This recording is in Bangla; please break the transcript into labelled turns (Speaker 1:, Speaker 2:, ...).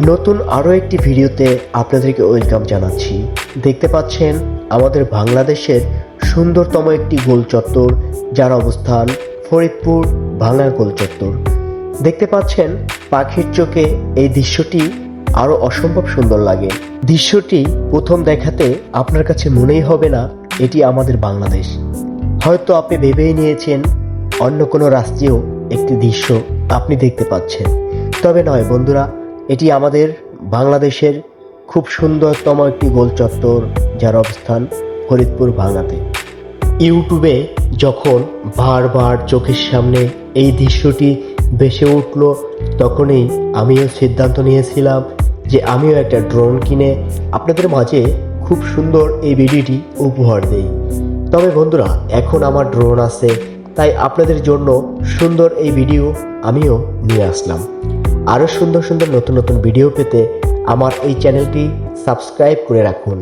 Speaker 1: নতুন আরও একটি ভিডিওতে আপনাদেরকে ওয়েলকাম জানাচ্ছি। দেখতে পাচ্ছেন, আমাদের বাংলাদেশের সুন্দরতম একটি গোল চত্বর, যার অবস্থান ফরিদপুর, ভাঙা গোল চত্বর। দেখতে পাচ্ছেন, পাখির চোখে এই দৃশ্যটি আরও অসম্ভব সুন্দর লাগে। দৃশ্যটি প্রথম দেখাতে আপনার কাছে মনেই হবে না, এটি আমাদের বাংলাদেশ। হয়তো আপনি ভেবেই নিয়েছেন, অন্য কোনো রাষ্ট্রীয় একটি দৃশ্য আপনি দেখতে পাচ্ছেন। তবে নয় বন্ধুরা এটি আমাদের বাংলাদেশের খুব সুন্দরতম একটি গোল চত্বর যার অবস্থান ফরিদপুর ভাঙাতে। ইউটিউবে যখন বারবার চোখের সামনে এই দৃশ্যটি ভেসে উঠল, তখনই আমিও সিদ্ধান্ত নিয়েছিলাম যে আমিও একটা ড্রোন কিনে আপনাদের মাঝে খুব সুন্দর এই ভিডিওটি উপহার দেই। তবে বন্ধুরা, এখন আমার ড্রোন আছে, তাই আপনাদের জন্য সুন্দর এই ভিডিও আমিও নিয়ে আসলাম। আরও সুন্দর সুন্দর নতুন নতুন ভিডিও পেতে আমার এই চ্যানেলটি সাবস্ক্রাইব করে রাখুন।